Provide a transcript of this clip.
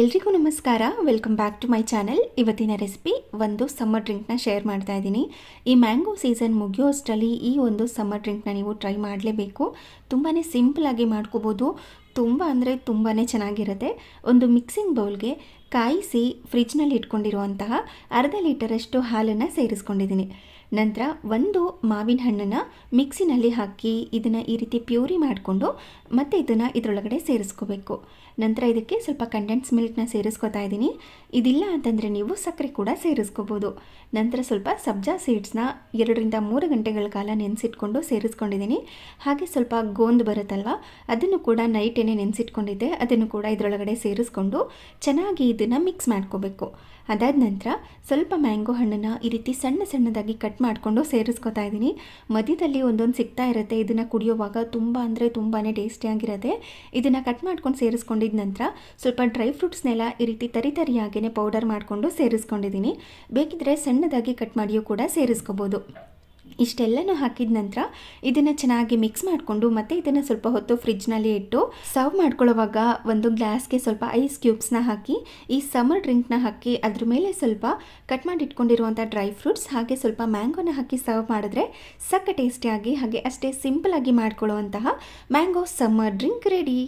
ಎಲ್ರಿಗೂ ನಮಸ್ಕಾರ. Welcome back to my channel ಇವತ್ತಿನ ರೆಸಿಪಿ ಒಂದು ಸಮ್ಮರ್ ಡ್ರಿಂಕ್ನ ಶೇರ್ ಮಾಡ್ತಾ ಇದ್ದೀನಿ. ಈ ಮ್ಯಾಂಗೋ ಸೀಸನ್ ಮುಗಿಯೋ ಅಷ್ಟರಲ್ಲಿ ಈ ಒಂದು ಸಮ್ಮರ್ ಡ್ರಿಂಕ್ನ ನೀವು ಟ್ರೈ ಮಾಡಲೇಬೇಕು. ತುಂಬಾ ಆಗಿ ಮಾಡ್ಕೋಬೋದು. ತುಂಬ ಅಂದರೆ ತುಂಬಾ ಚೆನ್ನಾಗಿರುತ್ತೆ. ಒಂದು ಮಿಕ್ಸಿಂಗ್ ಬೌಲ್ಗೆ ಕಾಯಿಸಿ ಫ್ರಿಜ್ನಲ್ಲಿ ಇಟ್ಕೊಂಡಿರುವಂತಹ ಅರ್ಧ ಲೀಟರಷ್ಟು ಹಾಲನ್ನು ಸೇರಿಸ್ಕೊಂಡಿದ್ದೀನಿ. ನಂತರ ಒಂದು ಮಾವಿನ ಹಣ್ಣನ್ನು ಮಿಕ್ಸಿನಲ್ಲಿ ಹಾಕಿ ಇದನ್ನು ಈ ರೀತಿ ಪ್ಯೂರಿ ಮಾಡಿಕೊಂಡು ಮತ್ತೆ ಇದನ್ನು ಇದರೊಳಗಡೆ ಸೇರಿಸ್ಕೋಬೇಕು. ನಂತರ ಇದಕ್ಕೆ ಸ್ವಲ್ಪ ಕಂಡೆನ್ಸ್ ಮಿಲ್ಕ್ನ ಸೇರಿಸ್ಕೊತಾ ಇದ್ದೀನಿ. ಇದಿಲ್ಲ ಅಂತಂದರೆ ನೀವು ಸಕ್ಕರೆ ಕೂಡ ಸೇರಿಸ್ಕೋಬೋದು. ನಂತರ ಸ್ವಲ್ಪ ಸಬ್ಜಾ ಸೀಡ್ಸ್ನ ಎರಡರಿಂದ ಮೂರು ಗಂಟೆಗಳ ಕಾಲ ನೆನೆಸಿಟ್ಕೊಂಡು ಸೇರಿಸ್ಕೊಂಡಿದ್ದೀನಿ. ಹಾಗೆ ಸ್ವಲ್ಪ ಗೋಂದು ಬರುತ್ತಲ್ವ, ಅದನ್ನು ಕೂಡ ನೈಟೇನೆ ನೆನೆಸಿಟ್ಕೊಂಡಿದ್ದೆ ಅದನ್ನು ಕೂಡ ಇದರೊಳಗಡೆ ಸೇರಿಸ್ಕೊಂಡು ಚೆನ್ನಾಗಿ ಇದನ್ನು ಮಿಕ್ಸ್ ಮಾಡ್ಕೋಬೇಕು. ಅದಾದ ನಂತರ ಸ್ವಲ್ಪ ಮ್ಯಾಂಗೋ ಹಣ್ಣನ್ನು ಈ ರೀತಿ ಸಣ್ಣ ಸಣ್ಣದಾಗಿ ಕಟ್ ಮಾಡಿಕೊಂಡು ಸೇರಿಸ್ಕೊತಾ ಇದ್ದೀನಿ. ಮಧ್ಯದಲ್ಲಿ ಒಂದೊಂದು ಸಿಗ್ತಾ ಇರುತ್ತೆ. ಇದನ್ನು ಕುಡಿಯೋವಾಗ ತುಂಬ ಅಂದರೆ ತುಂಬಾ ಟೇಸ್ಟಿಯಾಗಿರುತ್ತೆ ಇದನ್ನು ಕಟ್ ಮಾಡ್ಕೊಂಡು ಸೇರಿಸ್ಕೊಂಡಿದ ನಂತರ ಸ್ವಲ್ಪ ಡ್ರೈ ಫ್ರೂಟ್ಸ್ನೆಲ್ಲ ಈ ರೀತಿ ತರಿ ತರಿಯಾಗೇ ಪೌಡರ್ ಮಾಡಿಕೊಂಡು ಸೇರಿಸ್ಕೊಂಡಿದ್ದೀನಿ. ಬೇಕಿದ್ರೆ ಸಣ್ಣದಾಗಿ ಕಟ್ ಮಾಡಿಯೂ ಕೂಡ ಸೇರಿಸ್ಕೋಬೋದು. ಇಷ್ಟೆಲ್ಲನೂ ಹಾಕಿದ ನಂತರ ಇದನ್ನು ಚೆನ್ನಾಗಿ ಮಿಕ್ಸ್ ಮಾಡಿಕೊಂಡು ಮತ್ತೆ ಇದನ್ನು ಸ್ವಲ್ಪ ಹೊತ್ತು ಫ್ರಿಜ್ನಲ್ಲಿ ಇಟ್ಟು ಸರ್ವ್ ಮಾಡ್ಕೊಳ್ಳೋವಾಗ ಒಂದು ಗ್ಲಾಸ್ಗೆ ಸ್ವಲ್ಪ ಐಸ್ ಕ್ಯೂಬ್ಸ್ನ ಹಾಕಿ, ಈ ಸಮ್ಮರ್ ಡ್ರಿಂಕ್ನ ಹಾಕಿ, ಅದ್ರ ಮೇಲೆ ಸ್ವಲ್ಪ ಕಟ್ ಮಾಡಿ ಇಟ್ಕೊಂಡಿರುವಂಥ ಡ್ರೈ ಫ್ರೂಟ್ಸ್ ಹಾಗೆ ಸ್ವಲ್ಪ ಮ್ಯಾಂಗೋನ ಹಾಕಿ ಸರ್ವ್ ಮಾಡಿದ್ರೆ ಸಕ್ಕ ಟೇಸ್ಟಿಯಾಗಿ ಹಾಗೆ ಅಷ್ಟೇ ಸಿಂಪಲಾಗಿ ಮಾಡ್ಕೊಳ್ಳುವಂತಹ ಮ್ಯಾಂಗೋ ಸಮ್ಮರ್ ಡ್ರಿಂಕ್ ರೆಡಿ